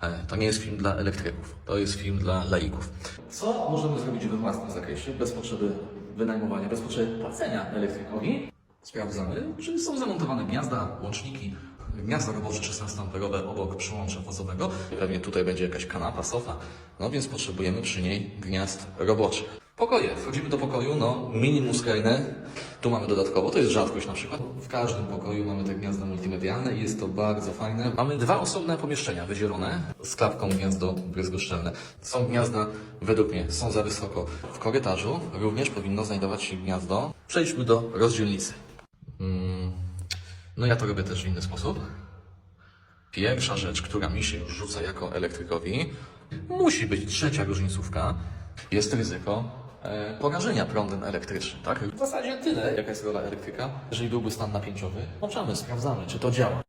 E, To nie jest film dla elektryków, to jest film dla laików. Co możemy zrobić we własnym zakresie, bez potrzeby wynajmowania, bez potrzeby płacenia elektrykowi? Sprawdzamy, czy są zamontowane gniazda, łączniki, gniazda robocze 16-amperowe obok przyłącza fazowego. Pewnie tutaj będzie jakaś kanapa, sofa, no więc potrzebujemy przy niej gniazd roboczych. Pokoje. Wchodzimy do pokoju, no minimum skrajne. Tu mamy dodatkowo, to jest rzadkość na przykład. W każdym pokoju mamy te gniazda multimedialne i jest to bardzo fajne. Mamy dwa osobne pomieszczenia wydzielone z klapką gniazdo bryzgoszczelne. Są gniazda, według mnie, są za wysoko. W korytarzu również powinno znajdować się gniazdo. Przejdźmy do rozdzielnicy. Mm, No ja to robię też w inny sposób. Pierwsza rzecz, która mi się już rzuca jako elektrykowi, musi być trzecia różnicówka. Jest ryzyko porażenia prądem elektrycznym, tak? W zasadzie tyle, jaka jest rola elektryka. Jeżeli byłby stan napięciowy, włączamy, sprawdzamy, czy to działa.